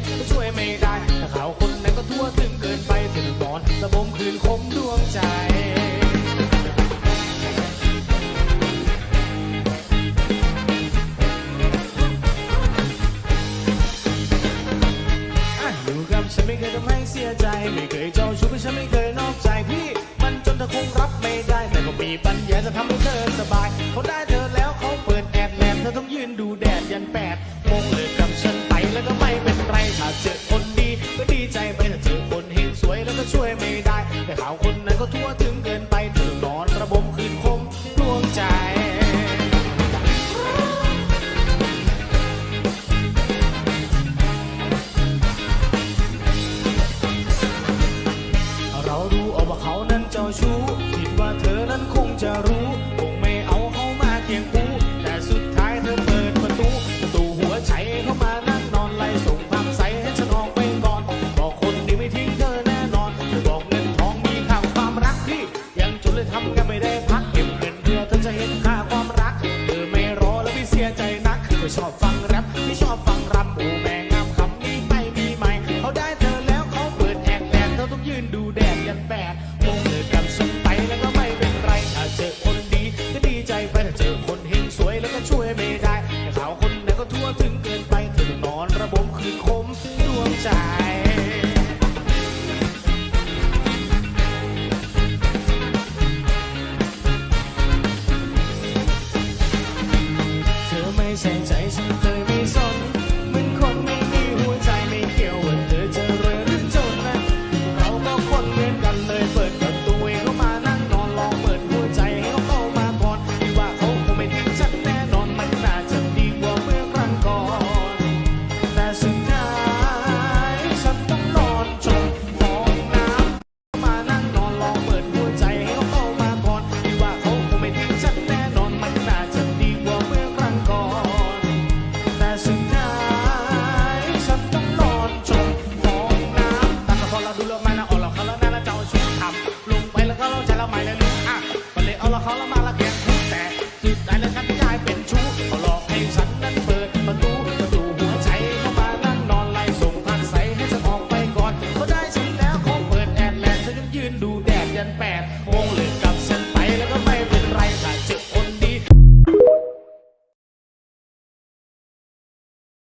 กก็ช่วยไม่ได้แต่ขาวคนนั้นก็ทั่วถึงเกินไปถึงนอนระบมคืนคมดวงใจอยู่กับฉันไม่เคยทำให้เสียใจ ไม่เคยเจ้าชู้ฉันไม่เคยนอกใจพี่ มันจนเธอคงรับไม่ได้ แต่ก็มีปัญญาจะทำให้เธอสบาย เขาได้เธอแล้วเขาเปิดแอดแลนเธอต้องยืนดูแดดยันแปดโมงากเจอคนดีก็ดีใจไปถ้าเจอคนเห็นสวยแล้วก็ช่วยไม่ได้ แต่ข่าวคนนั้นก็ทั่วถึงเกินไปเธอนอนระบมคืนคมดวงใจเรารู้เอาว่าเขานั้นจ้าชู้ ช่วยไม่ได้แต่สาวคนไหนก็ทั่วถึงเกินไปเธอนอนระบมคือคมดวงใจเธอไม่ใส่ใจฉันเคย Call him out.